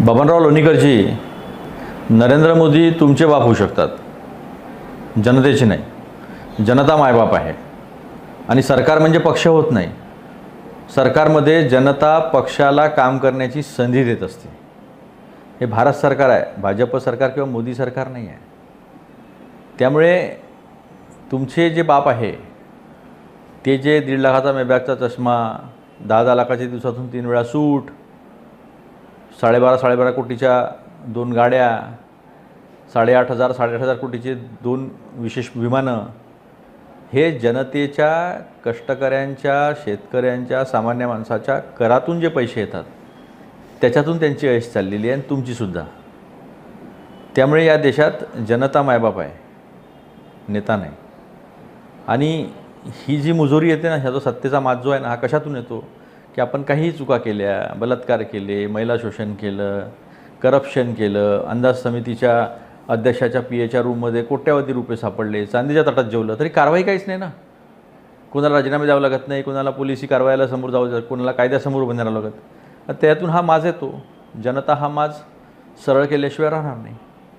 बबनराव लोणीकरजी नरेंद्र मोदी तुमचे बाप होऊ शकतात. जनतेचे नाही. जनता मायबाप आहे. आणि सरकार म्हणजे पक्ष होत नाही. सरकारमध्ये जनता पक्षाला काम करण्याची संधी देत असते. हे भारत सरकार आहे. भाजप सरकार किंवा मोदी सरकार नाही आहे. त्यामुळे तुमचे जे बाप आहे ते जे दीड लाखाचा मेबॅगचा चष्मा दहा दहा लाखाच्या दिवसातून तीन वेळा सूट साडेबारा साडेबारा कोटीच्या दोन गाड्या साडेआठ हजार साडेआठ हजार कोटीचे दोन विशेष विमानं हे जनतेच्या कष्टकऱ्यांच्या शेतकऱ्यांच्या सामान्य माणसाच्या करातून जे पैसे येतात त्याच्यातून त्यांची ऐश चाललेली आहे आणि तुमचीसुद्धा त्यामुळे या देशात जनता मायबाप आहे नेता नाही. आणि ही जी मुजोरी येते ना ह्या जो सत्तेचा माज जो आहे ना हा कशातून येतो? की आपण काहीही चुका केल्या बलात्कार केले महिला शोषण केलं करप्शन केलं अंदाज समितीच्या अध्यक्षाच्या पी एच्या रूममध्ये कोट्यावधी रुपये सापडले चांदीच्या ताटात जेवलं तरी कारवाई काहीच नाही ना. कोणाला राजीनामे द्यावं लागत नाही कोणाला पोलिसी कारवाईला समोर जावं कोणाला कायद्यासमोर उभं लागत. त्यातून हा माज येतो. जनता हा माज सरळ केल्याशिवाय राहणार नाही.